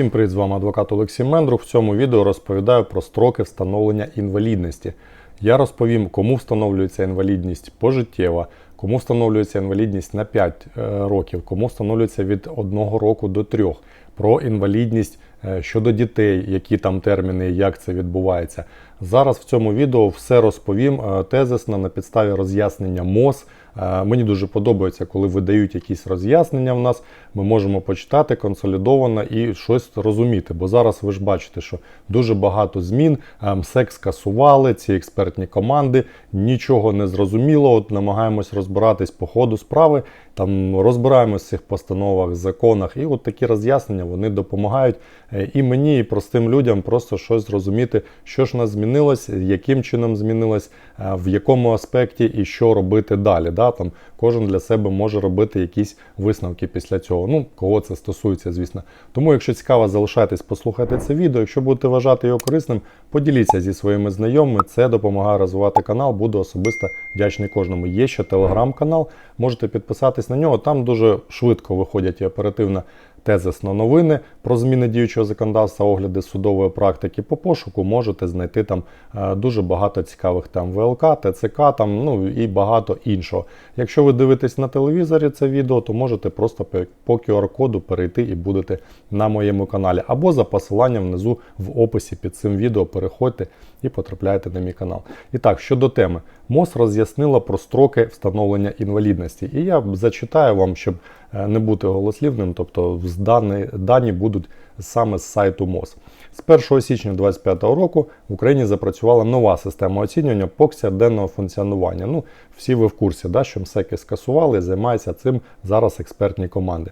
Всім привіт, з вами адвокат Олексій Мендрух. В цьому відео розповідаю про строки встановлення інвалідності. Я розповім, кому встановлюється інвалідність пожиттєва, кому встановлюється інвалідність на 5 е, років, кому встановлюється від 1 року до 3, про інвалідність е, щодо дітей, які там терміни, як це відбувається. Зараз в цьому відео все розповім е, тезисно на підставі роз'яснення МОЗ. Е, Мені дуже подобається, коли видають якісь роз'яснення в нас. Ми можемо почитати консолідовано і щось розуміти. Бо зараз ви ж бачите, що дуже багато змін. МСЕК скасували ці експертні команди, нічого не зрозуміло. От намагаємось розбиратись по ходу справи. Там розбираємось в цих постановах, законах, і от такі роз'яснення вони допомагають е, і мені, і простим людям просто щось зрозуміти, що ж у нас змінилось, яким чином змінилось, е, в якому аспекті і що робити далі. Да? Там кожен для себе може робити якісь висновки після цього. Ну, кого це стосується, звісно. Тому, якщо цікаво, залишайтесь, послухайте це відео. Якщо будете вважати його корисним, поділіться зі своїми знайомими. Це допомагає розвивати канал. Буду особисто вдячний кожному. Є ще телеграм-канал, можете підписатись на нього. Там дуже швидко виходять і оперативно тезисно новини про зміни діючого законодавства, огляди судової практики по пошуку. Можете знайти там е, дуже багато цікавих там ВЛК, ТЦК, там ну і багато іншого. Якщо ви дивитесь на телевізорі це відео, то можете просто по- QR-коду перейти і будете на моєму каналі, або за посиланням внизу в описі під цим відео переходьте і потрапляєте на мій канал. І так, щодо теми, МОЗ роз'яснила про строки встановлення інвалідності. І я зачитаю вам, щоб не бути голослівним, тобто дані, дані будуть саме з сайту МОЗ. З 1 січня 2025 року в Україні запрацювала нова система оцінювання повсякденного функціонування. Ну, всі ви в курсі, да, що МСЕКи скасували, і займаються цим зараз експертні команди.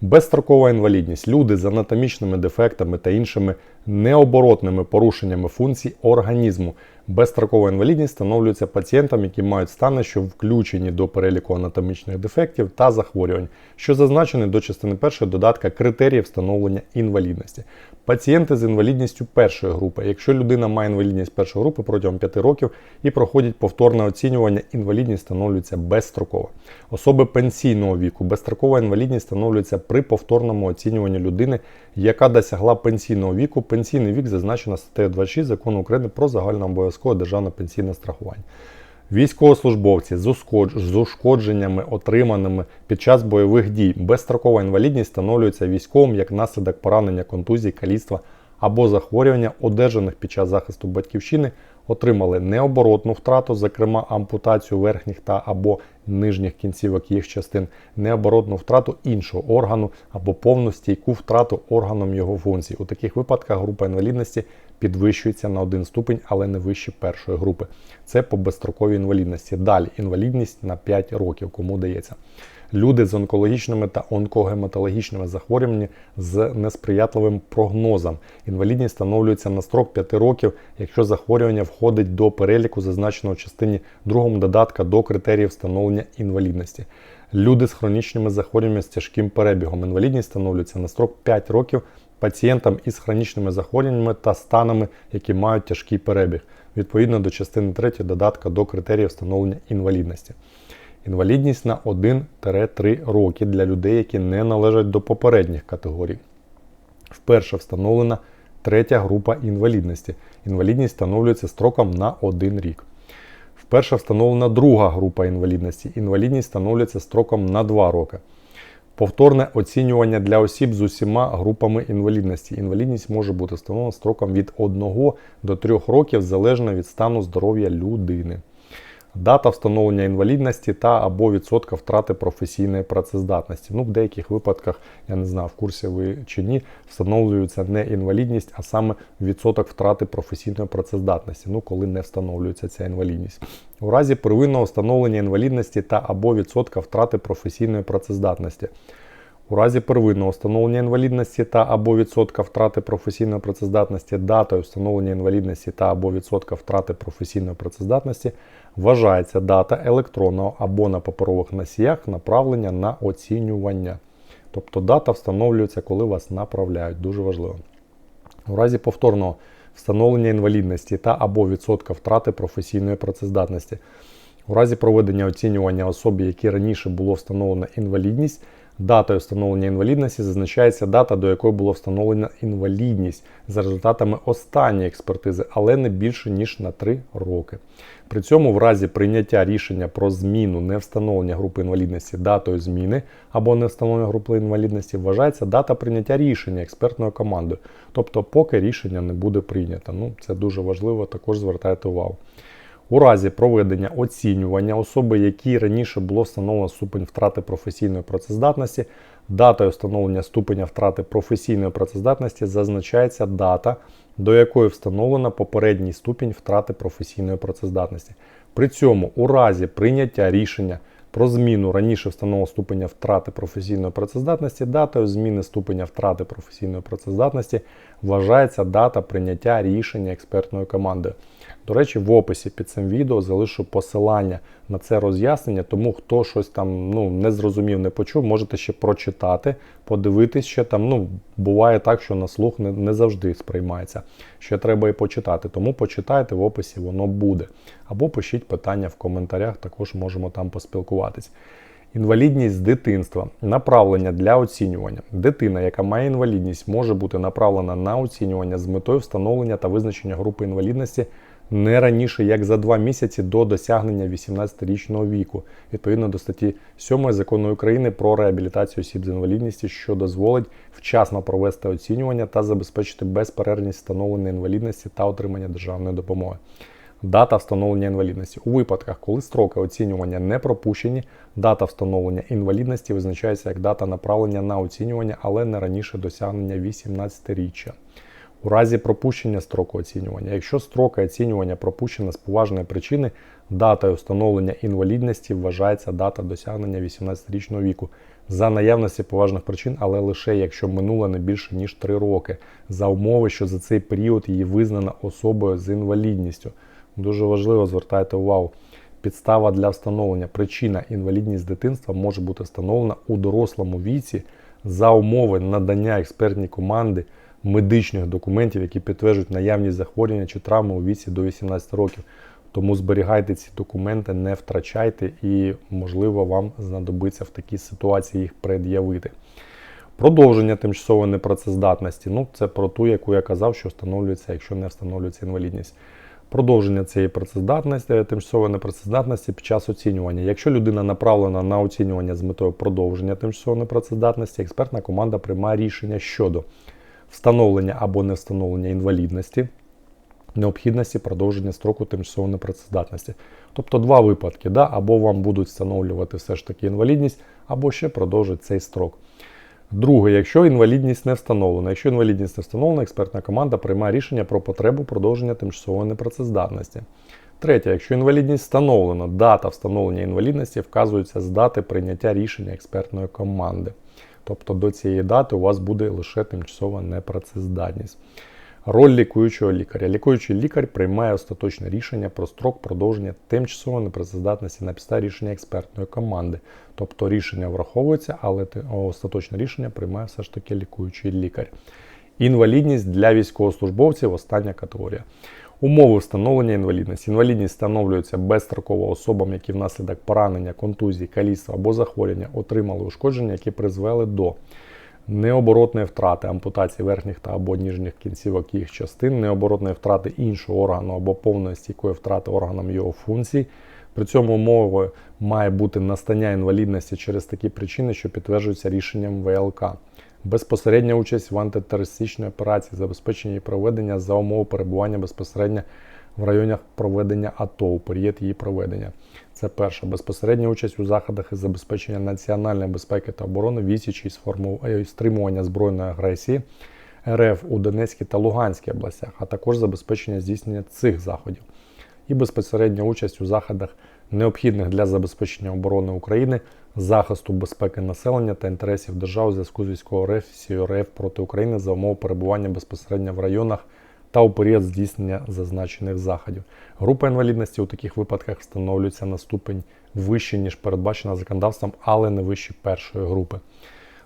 Безстрокова інвалідність, люди з анатомічними дефектами та іншими необоротними порушеннями функцій організму. Безстрокова інвалідність встановлюється пацієнтам, які мають стани, що включені до переліку анатомічних дефектів та захворювань, що зазначені до частини першої додатка критерії встановлення інвалідності. Пацієнти з інвалідністю першої групи. Якщо людина має інвалідність першої групи протягом 5 років і проходить повторне оцінювання, інвалідність встановлюється безстроково. Особи пенсійного віку. Безстрокова інвалідність встановлюється при повторному оцінюванні людини, яка досягла пенсійного віку. Пенсійний вік зазначено статтею 26 закону України про загальнообов'язкове державне пенсійне страхування. Військовослужбовці з ушкодженнями, отриманими під час бойових дій, безстрокова інвалідність встановлюється військовим як наслідок поранення, контузії, каліцтва або захворювання, одержаних під час захисту батьківщини, отримали необоротну втрату, зокрема ампутацію верхніх та або нижніх кінцівок їх частин, необоротну втрату іншого органу або повну стійку втрату органом його функцій. У таких випадках група інвалідності підвищується на один ступень, але не вище першої групи. Це по безстроковій інвалідності. Далі інвалідність на 5 років, кому дається. Люди з онкологічними та онкогематологічними захворюваннями з несприятливим прогнозом. Інвалідність встановлюється на строк 5 років, якщо захворювання входить до переліку, зазначеного в частині 2 додатка до критеріїв встановлення інвалідності. Люди з хронічними захворюваннями з тяжким перебігом. Інвалідність встановлюється на строк 5 років пацієнтам із хронічними захворюваннями та станами, які мають тяжкий перебіг, відповідно до частини 3 додатка до критеріїв встановлення інвалідності. Інвалідність на 1-3 роки для людей, які не належать до попередніх категорій. Вперше встановлена третя група інвалідності. Інвалідність встановлюється строком на 1 рік. Вперше встановлена друга група інвалідності. Інвалідність встановлюється строком на 2 роки. Повторне оцінювання для осіб з усіма групами інвалідності. Інвалідність може бути встановлена строком від 1 до 3 років залежно від стану здоров'я людини. Дата встановлення інвалідності та або відсотка втрати професійної працездатності. Ну, в деяких випадках, я не знаю, в курсі ви чи ні, встановлюється не інвалідність, а саме відсоток втрати професійної працездатності, ну коли не встановлюється ця інвалідність. У разі первинного встановлення інвалідності та або відсотка втрати професійної працездатності. У разі первинного встановлення інвалідності та або відсотка втрати професійної працездатності датою встановлення інвалідності та або відсотка втрати професійної працездатності вважається дата електронного або на паперових носіях направлення на оцінювання. Тобто дата встановлюється, коли вас направляють. Дуже важливо. У разі повторного встановлення інвалідності та або відсотка втрати професійної працездатності. У разі проведення оцінювання особі, які раніше було встановлено інвалідність, Датою встановлення інвалідності зазначається дата, до якої було встановлена інвалідність за результатами останньої експертизи, але не більше ніж на 3 роки. При цьому, в разі прийняття рішення про зміну не встановлення групи інвалідності датою зміни або не встановлення групи інвалідності, вважається дата прийняття рішення експертною командою, тобто поки рішення не буде прийнято. Ну, це дуже важливо, також звертайте увагу. У разі проведення оцінювання особи, якій раніше було встановлено ступень втрати професійної працездатності, датою встановлення ступеня втрати професійної працездатності зазначається дата, до якої встановлено попередній ступінь втрати професійної працездатності. При цьому, у разі прийняття рішення про зміну раніше встановленого ступеня втрати професійної працездатності, датою зміни ступеня втрати професійної працездатності вважається дата прийняття рішення експертною командою. До речі, в описі під цим відео залишу посилання на це роз'яснення, тому хто щось там ну, не зрозумів, не почув, можете ще прочитати, подивитись ще там. Ну, буває так, що на слух не, не завжди сприймається. Ще треба і почитати. Тому почитайте в описі, воно буде. Або пишіть питання в коментарях, також можемо там поспілкуватись. Інвалідність з дитинства. Направлення для оцінювання. Дитина, яка має інвалідність, може бути направлена на оцінювання з метою встановлення та визначення групи інвалідності не раніше як за два місяці до досягнення 18-річного віку, відповідно до статті 7 закону України про реабілітацію осіб з інвалідністю, що дозволить вчасно провести оцінювання та забезпечити безперервність встановлення інвалідності та отримання державної допомоги. Дата встановлення інвалідності. У випадках, коли строки оцінювання не пропущені, дата встановлення інвалідності визначається як дата направлення на оцінювання, але не раніше досягнення 18-річчя. У разі пропущення строку оцінювання. Якщо строка оцінювання пропущена з поважної причини, датою встановлення інвалідності вважається дата досягнення 18-річного віку за наявності поважних причин, але лише якщо минуло не більше ніж 3 роки, за умови, що за цей період її визнана особою з інвалідністю. Дуже важливо звертайте увагу. Підстава для встановлення причина інвалідність дитинства може бути встановлена у дорослому віці за умови надання експертній команди медичних документів, які підтверджують наявність захворювання чи травми у віці до 18 років. Тому зберігайте ці документи, не втрачайте і, можливо, вам знадобиться в такій ситуації їх пред'явити. Продовження тимчасової непрацездатності. Ну, це про ту, яку я казав, що встановлюється, якщо не встановлюється інвалідність. Продовження цієї працездатності, тимчасової непрацездатності під час оцінювання. Якщо людина направлена на оцінювання з метою продовження тимчасової непрацездатності, експертна команда приймає рішення щодо встановлення або не встановлення інвалідності, необхідності продовження строку тимчасової непрацездатності. Тобто два випадки, да? або вам будуть встановлювати все ж таки інвалідність, або ще продовжить цей строк. Друге, якщо інвалідність не встановлена. Якщо інвалідність не встановлена, експертна команда приймає рішення про потребу продовження тимчасової непрацездатності. Третє, якщо інвалідність встановлена, дата встановлення інвалідності вказується з дати прийняття рішення експертної команди. Тобто до цієї дати у вас буде лише тимчасова непрацездатність. Роль лікуючого лікаря. Лікуючий лікар приймає остаточне рішення про строк продовження тимчасової непрацездатності на підставі рішення експертної команди. Тобто рішення враховується, але остаточне рішення приймає все ж таки лікуючий лікар. Інвалідність для військовослужбовців остання категорія. Умови встановлення інвалідності. Інвалідність встановлюється безстроково особам, які внаслідок поранення, контузії, каліцтва або захворювання отримали ушкодження, які призвели до необоротної втрати ампутації верхніх та або ніжніх кінцівок їх частин, необоротної втрати іншого органу або повної стійкої втрати органом його функцій. При цьому умовою має бути настання інвалідності через такі причини, що підтверджуються рішенням ВЛК. Безпосередня участь в антитерористичній операції, забезпечення її проведення за умови перебування безпосередньо в районах проведення АТО у період її проведення. Це перша безпосередня участь у заходах із забезпечення національної безпеки та оборони, відсічі і стримування збройної агресії РФ у Донецькій та Луганській областях, а також забезпечення здійснення цих заходів. І безпосередня участь у заходах, необхідних для забезпечення оборони України, захисту безпеки населення та інтересів держав у зв'язку з військовою агресією РФ проти України за умов перебування безпосередньо в районах та у період здійснення зазначених заходів. Група інвалідності у таких випадках встановлюється на ступень вище, ніж передбачена законодавством, але не вище першої групи.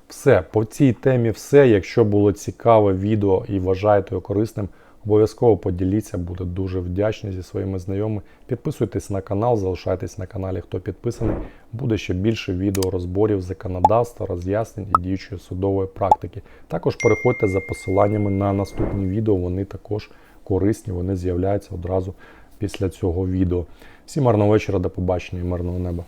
Все, по цій темі все. Якщо було цікаве відео і вважаєте його корисним, Обов'язково поділіться, буду дуже вдячний зі своїми знайомими. Підписуйтесь на канал, залишайтесь на каналі, хто підписаний. Буде ще більше відео розборів законодавства, роз'яснень і діючої судової практики. Також переходьте за посиланнями на наступні відео. Вони також корисні, вони з'являються одразу після цього відео. Всім гарного вечора, до побачення і мирного неба.